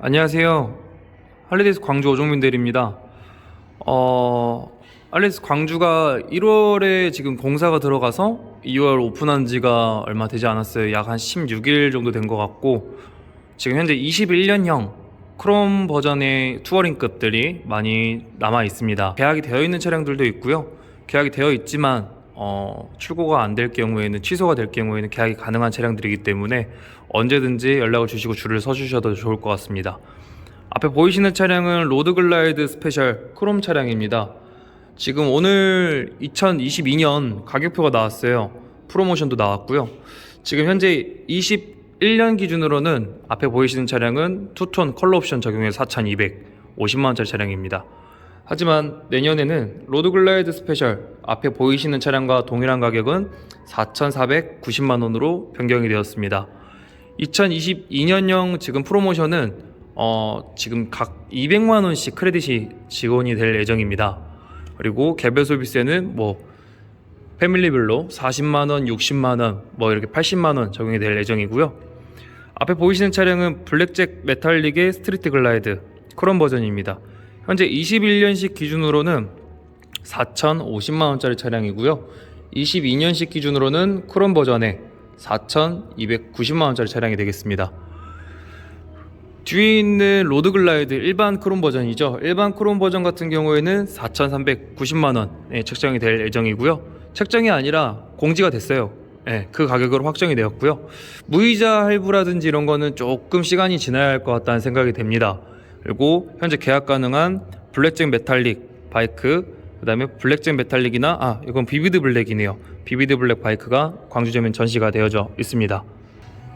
안녕하세요. 할리데이스 광주 오종민 대리입니다. 어, 할리데이스 광주가 1월에 지금 공사가 들어가서 2월 오픈한 지가 얼마 되지 않았어요. 약 한 16일 정도 된 것 같고 지금 현재 21년형 크롬 버전의 투어링급들이 많이 남아 있습니다. 계약이 되어 있는 차량들도 있고요. 계약이 되어 있지만 어, 출고가 안 될 경우에는 취소가 될 경우에는 계약이 가능한 차량들이기 때문에 언제든지 연락을 주시고 줄을 서 주셔도 좋을 것 같습니다. 앞에 보이시는 차량은 로드글라이드 스페셜 크롬 차량입니다. 지금 오늘 2022년 가격표가 나왔어요. 프로모션도 나왔고요. 지금 현재 21년 기준으로는 앞에 보이시는 차량은 투톤 컬러 옵션 적용해서 4,250만 원짜리 차량입니다. 하지만 내년에는 로드글라이드 스페셜 앞에 보이시는 차량과 동일한 가격은 4,490만원으로 변경이 되었습니다. 2022년형 지금 프로모션은 어, 지금 각 200만 원씩 크레딧이 지원이 될 예정입니다. 그리고 개별 소비세는 뭐 패밀리별로 40만 원, 60만 원, 뭐 이렇게 80만 원 적용이 될 예정이고요. 앞에 보이시는 차량은 블랙잭 메탈릭의 스트리트 글라이드 크롬 버전입니다. 현재 21년식 기준으로는 4,050만 원짜리 차량이고요. 22년식 기준으로는 크롬 버전의 4,290만 원짜리 차량이 되겠습니다. 뒤에 있는 로드글라이드 일반 크롬 버전이죠. 일반 크롬 버전 같은 경우에는 4,390만 원에 책정이 될 예정이고요. 책정이 아니라 공지가 됐어요. 예, 그 가격으로 확정이 되었고요. 무이자 할부라든지 이런 거는 조금 시간이 지나야 할 것 같다는 생각이 됩니다. 그리고 현재 계약 가능한 블랙잭 메탈릭 바이크, 그다음에 블랙잭 메탈릭이나 아 이건 비비드 블랙이네요. 비비드 블랙 바이크가 광주점엔 전시가 되어져 있습니다.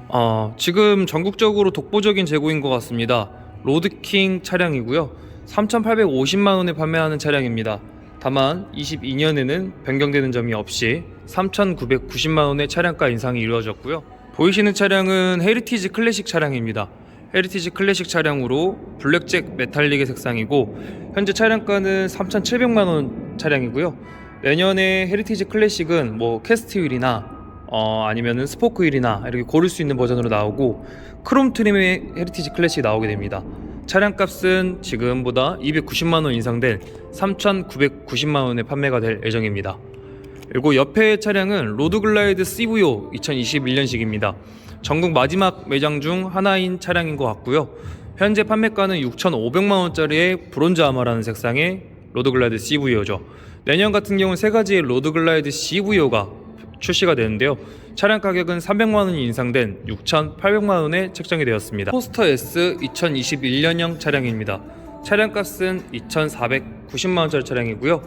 어, 지금 전국적으로 독보적인 재고인 것 같습니다. 로드킹 차량이고요. 3,850만 원에 판매하는 차량입니다. 다만 22년에는 변경되는 점이 없이 3,990만 원의 차량가 인상이 이루어졌고요. 보이시는 차량은 헤리티지 클래식 차량입니다. 헤리티지 클래식 차량으로 블랙잭 메탈릭의 색상이고 현재 차량가는 3,700만 원 차량이고요. 내년에 헤리티지 클래식은 뭐 캐스트 휠이나 어, 아니면은 스포크 휠이나 이렇게 고를 수 있는 버전으로 나오고 크롬 트림의 헤리티지 클래식이 나오게 됩니다. 차량 값은 지금보다 290만 원 인상된 3,990만 원에 판매가 될 예정입니다. 그리고 옆에 차량은 로드글라이드 CVO 2021년식입니다. 전국 마지막 매장 중 하나인 차량인 것 같고요. 현재 판매가는 6,500만 원짜리의 브론즈 아마라는 색상의 로드글라이드 CVO죠. 내년 같은 경우는 세 가지의 로드글라이드 CVO가 출시가 되는데요. 차량 가격은 300만 원이 인상된 6,800만 원에 책정이 되었습니다. 포스터 S 2021년형 차량입니다. 차량 값은 2,490만 원짜리 차량이고요.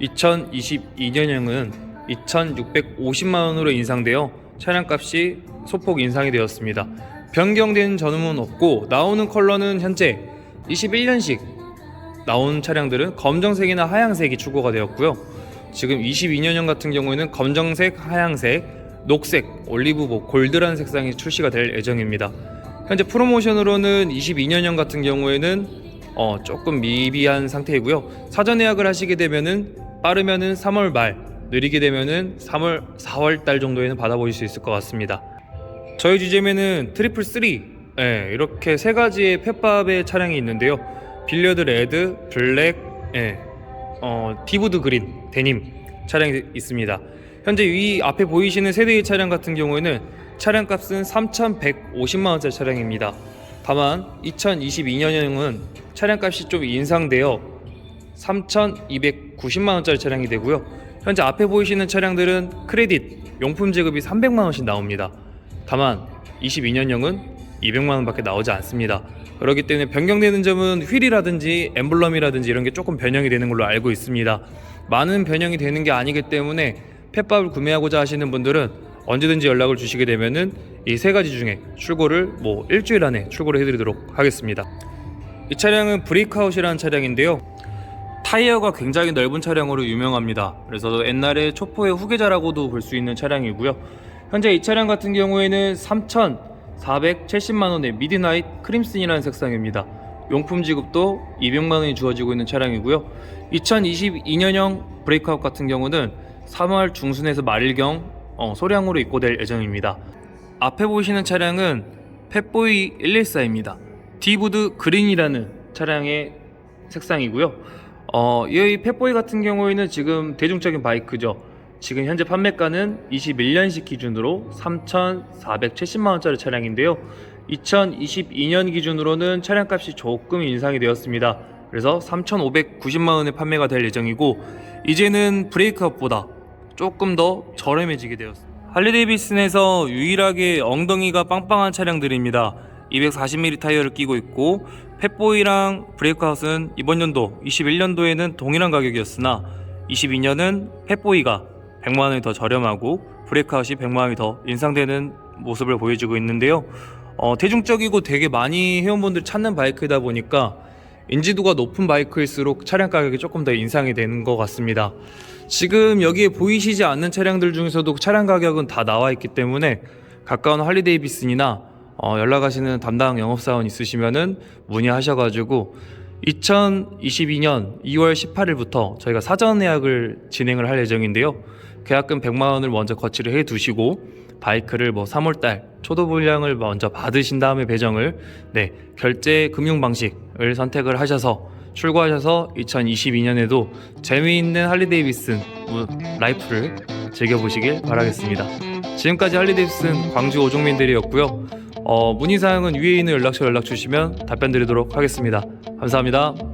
2022년형은 2,650만 원으로 인상되어 차량 값이 소폭 인상이 되었습니다. 변경된 전음은 없고 나오는 컬러는 현재 21년식 나온 차량들은 검정색이나 하양색이 출고가 되었고요. 지금 22년형 같은 경우에는 검정색, 하양색, 녹색, 올리브 뭐 골드라는 색상이 출시가 될 예정입니다. 현재 프로모션으로는 22년형 같은 경우에는 어, 조금 미비한 상태이고요. 사전 예약을 하시게 되면은 빠르면은 3월 말, 느리게 되면은 3월 4월 달 정도에는 받아보실 수 있을 것 같습니다. 저희 주제면은 트리플 3 예, 이렇게 세 가지의 펫밥의 차량이 있는데요. 빌리어드 레드, 블랙, 예, 어, 디브드 그린, 데님 차량이 있습니다. 현재 이 앞에 보이시는 세대의 차량 같은 경우에는 차량 값은 3,150만 원짜리 차량입니다. 다만 2022년형은 차량 값이 좀 인상되어 3,290만 원짜리 차량이 되고요. 현재 앞에 보이시는 차량들은 크레딧 용품 지급이 300만 원씩 나옵니다. 다만 22년형은 200만 원 밖에 나오지 않습니다. 그렇기 때문에 변경되는 점은 휠이라든지 엠블럼이라든지 이런 게 조금 변형이 되는 걸로 알고 있습니다. 많은 변형이 되는 게 아니기 때문에 펫밥을 구매하고자 하시는 분들은 언제든지 연락을 주시게 되면은 이 세 가지 중에 출고를 뭐 일주일 안에 출고를 해드리도록 하겠습니다. 이 차량은 브레이크아웃이라는 차량인데요. 타이어가 굉장히 넓은 차량으로 유명합니다. 그래서 옛날에 초포의 후계자라고도 볼 수 있는 차량이고요. 현재 이 차량 같은 경우에는 3,470만 원의 미드나잇 크림슨이라는 색상입니다. 용품 지급도 200만 원이 주어지고 있는 차량이고요. 2022년형 브레이크아웃 같은 경우는 3월 중순에서 말일경 어, 소량으로 입고될 예정입니다. 앞에 보시는 차량은 펫보이 114입니다. 디보드 그린이라는 차량의 색상이고요. 어, 이 펫보이 같은 경우에는 지금 대중적인 바이크죠. 지금 현재 판매가는 21년식 기준으로 3,470만 원짜리 차량인데요. 2022년 기준으로는 차량값이 조금 인상이 되었습니다. 그래서 3,590만 원에 판매가 될 예정이고 이제는 브레이크업보다 조금 더 저렴해지게 되었습니다. 할리데이비슨에서 유일하게 엉덩이가 빵빵한 차량들입니다. 240mm 타이어를 끼고 있고 펫보이랑 브레이크아웃은 이번 연도 21년도에는 동일한 가격이었으나 22년은 펫보이가 100만 원이 더 저렴하고 브레이크아웃이 100만 원이 더 인상되는 모습을 보여주고 있는데요. 어, 대중적이고 되게 많이 회원분들이 찾는 바이크이다 보니까 인지도가 높은 바이크일수록 차량 가격이 조금 더 인상이 되는 것 같습니다. 지금 여기에 보이시지 않는 차량들 중에서도 차량 가격은 다 나와 있기 때문에 가까운 할리데이비슨이나 어, 연락하시는 담당 영업사원 있으시면은 문의하셔가지고 2022년 2월 18일부터 저희가 사전 예약을 진행을 할 예정인데요. 계약금 100만 원을 먼저 거치를 해 두시고 바이크를 뭐 3월 달 초도 분량을 먼저 받으신 다음에 배정을 네 결제 금융 방식을 선택을 하셔서 출고하셔서 2022년에도 재미있는 할리데이비슨 라이프를 즐겨보시길 바라겠습니다. 지금까지 할리데이비슨 광주 오종민들이었고요. 어, 문의사항은 위에 있는 연락처 연락 주시면 답변 드리도록 하겠습니다. 감사합니다.